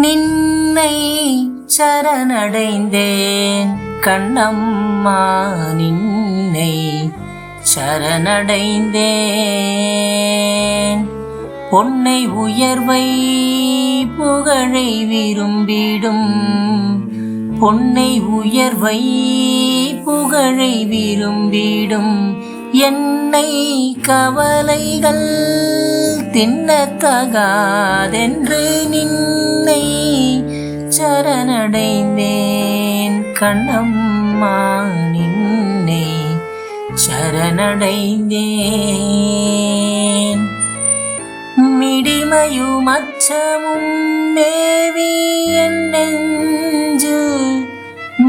நின்னை சரணடைந்தேன். கண்ணம்மா நின்னை சரணடைந்தேன். பொன்னை உயர்வை புகழை விரும்பிடும். பொன்னை உயர்வை புகழை விரும்பிடும். என்னை கவலைகள் தின்னத்தகாதென்று நின் சரணடைந்தேன். கண்ணம்மா நின்னை சரணடைந்தேன். மிடிமையும் அச்சமும் மேவி என் நெஞ்சு.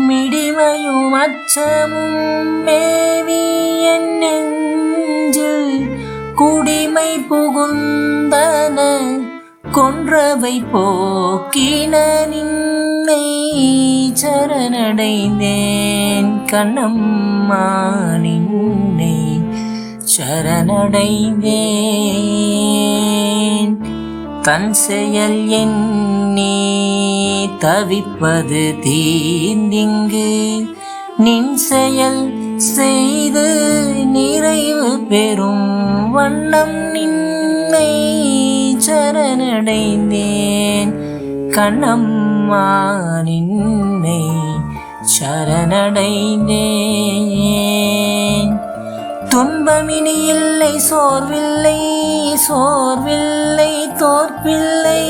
மிடிமையும் அச்சமும் மேவி என் நெஞ்சு. குடிமை புகுந்தன கொன்றவை போக்கின நின் சரணடைந்தேன். கண்ணம்மா நின்னை சரணடைந்தேன். தன் செயல் எண்ணி தவிப்பது தீந்திங்கு. நின் செயல் செய்து நிறைவு பெறும் வண்ணம் நின்னை சரணடைந்தேன். கண்ணம்மா நின்னை சரணடைந்தேன். துன்பமினி இல்லை சோர்வில்லை சோர்வில்லை தோற்பில்லை.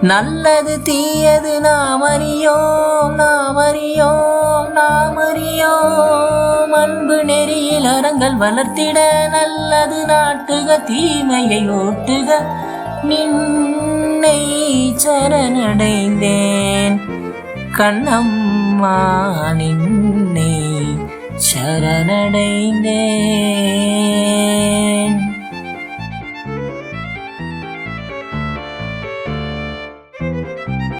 நல்லது தீயது நாம் அறியோம் நாம் அறியோம் நாம் அறியோம். அன்பு நெறியில் அறங்கள் வளர்த்திட நல்லது நாட்டுக தீமையை ஓட்டுக. நின்னை சரணடைந்தேன். கண்ணம்மா நின்னை சரணடைந்தேன்.